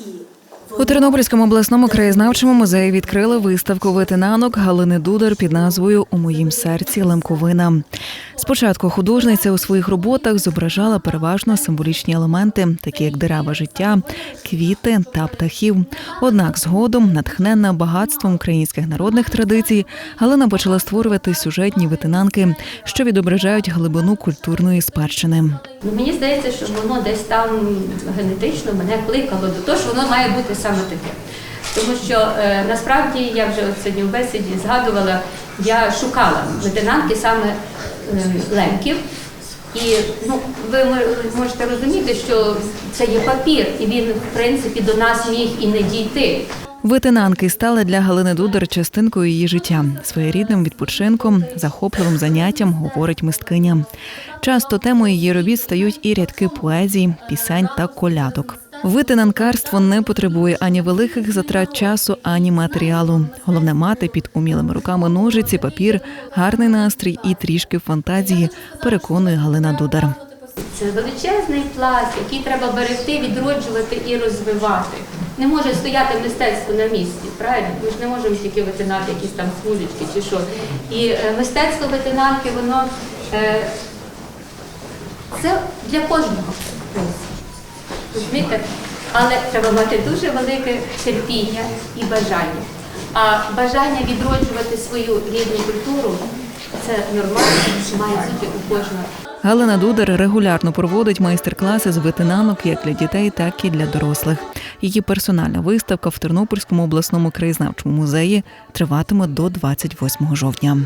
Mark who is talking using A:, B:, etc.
A: і у Тернопільському обласному краєзнавчому музеї відкрили виставку витинанок Галини Дудар під назвою У моїм серці Лемковина. Спочатку художниця у своїх роботах зображала переважно символічні елементи, такі як дерева життя, квіти та птахів. Однак згодом, натхненна багатством українських народних традицій, Галина почала створювати сюжетні витинанки, що відображають глибину культурної спадщини.
B: Ну, мені здається, що воно десь там генетично мене кликало до того, що воно має бути саме таке. Тому що е, насправді я вже от сьогодні в бесіді згадувала, я шукала ветенанки саме е, лемків. І ну, ви можете розуміти, що це є папір, і він, в принципі, до нас міг і не дійти.
A: Витинанки стали для Галини Дудар частинкою її життя, своєрідним відпочинком, захопливим заняттям, говорить мисткиня. Часто темою її робіт стають і рядки поезії, пісень та колядок. Витинанкарство не потребує ані великих затрат часу, ані матеріалу. Головне мати під умілими руками ножиці, папір, гарний настрій і трішки фантазії, переконує Галина Дудар.
B: Це величезний пласт, який треба берегти, відроджувати і розвивати. Не може стояти мистецтво на місці, правильно? Ми ж не можемо тільки витинати якісь там смужечки чи що. І е, мистецтво витинанки, воно е, це для кожного. Розумієте? Але треба мати дуже велике терпіння і бажання. А бажання відроджувати свою рідну культуру це нормально, має бути у кожного.
A: Галина Дудар регулярно проводить майстер-класи з витинанок як для дітей, так і для дорослих. Її персональна виставка в Тернопільському обласному краєзнавчому музеї триватиме до 28 жовтня.